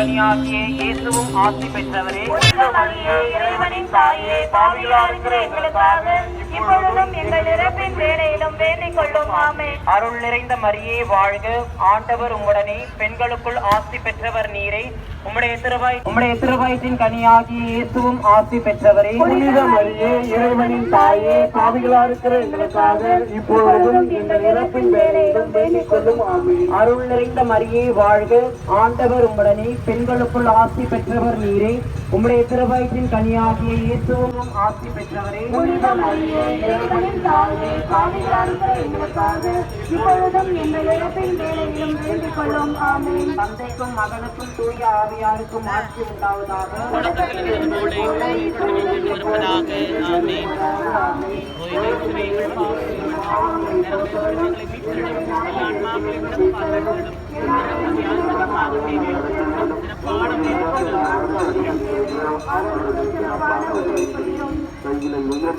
கனியாகிய இயேசுவும் ஆசி பெற்றவரே. புனித மரியே, இறைவனின் தாயே பாவிகளா இருக்கிற எங்களுக்காக இப்பொழுதும் எங்கள் இறப்பின் வேலையிலும் வேண்டிக் கொள்ளும். ஆமே அருள் நிறைந்த மரியே வாழ்க. ஆண்டவர் உம்முடனே பெண்களுக்குள் ஆசி பெற்றவர் நீரே. உம்முடைய திருவாய் உம்முடைய திருவாய்த்தின் கனியாகிய இயேசுவும் ஆசி பெற்றவரே. புனித மரியே இறைவனின் தாயே பாவிகளா இருக்கிற எங்களுக்காக இப்பொழுதும் எங்கள் வேலையிலும் கொள்ளும் அருள் நிறைந்த மரியே வாழ்க. ஆண்டவர் உம்முடனே பெண்களுக்குள் ஆசி பெற்றவர் நீரே. உம்முடைய திருவாய்த்தின் கனியாகிய இயேசுவும் ஆசி பெற்றவரே. இப்பொழுதும் எங்கள் இறப்பின் வேலையிலும் வேண்டிக் கொள்ளும். ஆமே தந்தைக்கும் மகனுக்கும் தூய ஆவியாருக்கும் ஆட்சி உண்டாவதாக. உயர்த்தி வாழ்க அன்னையொரு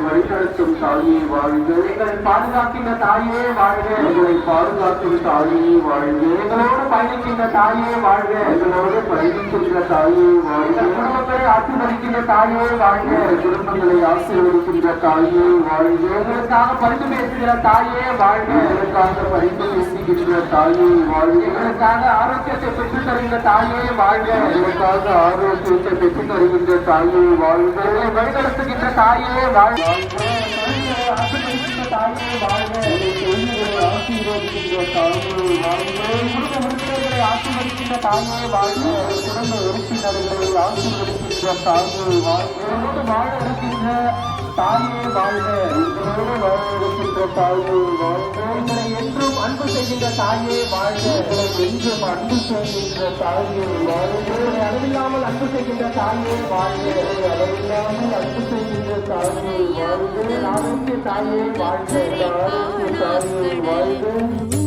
வழிநடத்தும் தாயே வாழ்க எங்களை பாதுகாக்கின்ற தாயே வாழ்க எங்களை பாதுகாக்கும் தாயே வாழ்க எங்களோடு பயணிக்கின்ற தாயே வாழ்க எங்களோடு பயணிக்கின்ற தாயே வாழ்க குடும்பங்களை ஆசீர்வதிக்கின்ற தாயே வாழ்க குடும்பங்களை ஆசீர்வதிக்கின்ற தாயே வாழ்க எங்களுக்காக பரிந்து பேசுகிற தாயே வாழ்க எங்களுக்காக பரிந்து பேசுகின்ற தாயே வாழ்க எங்களுக்காக ஆரோக்கியத்தை பெற்று தருகின்ற தாயே வாழ்க எங்களுக்காக ஆரோக்கியத்தை பெற்று தருகின்ற தாயே வாழ்க வழிநடத்துகின்ற தாயே வாழ்க ஆசீர்வதிக்கின்ற தாயே வாழ்க எங்களை ஆசீர்வதிக்கின்ற தாயே குடும்ப உறுப்பினர்களை ஆசீர்வதிக்கின்ற தாயே வாழ்க குடும்ப வாழ இருக்கின்ற தாயே வாழ்க. எங்களோடு வாழ இருக்கின்ற தாயே வாழ்க. எங்களை என்றும் அன்பு செய்கின்ற தாயே வாழ்க. எங்களை என்றும் அன்பு செய்கின்ற தாயே வாழ்க. எங்களை அளவில்லாமல் அன்பு செய்கின்ற தாயே வாழ்க. எங்களை அளவில்லாமல் அன்பு செய்கின்ற தாயே வாழ்க. ஆரோக்கிய தாயே வாழ்க. ஆரோக்கிய தாயே வாழ்க.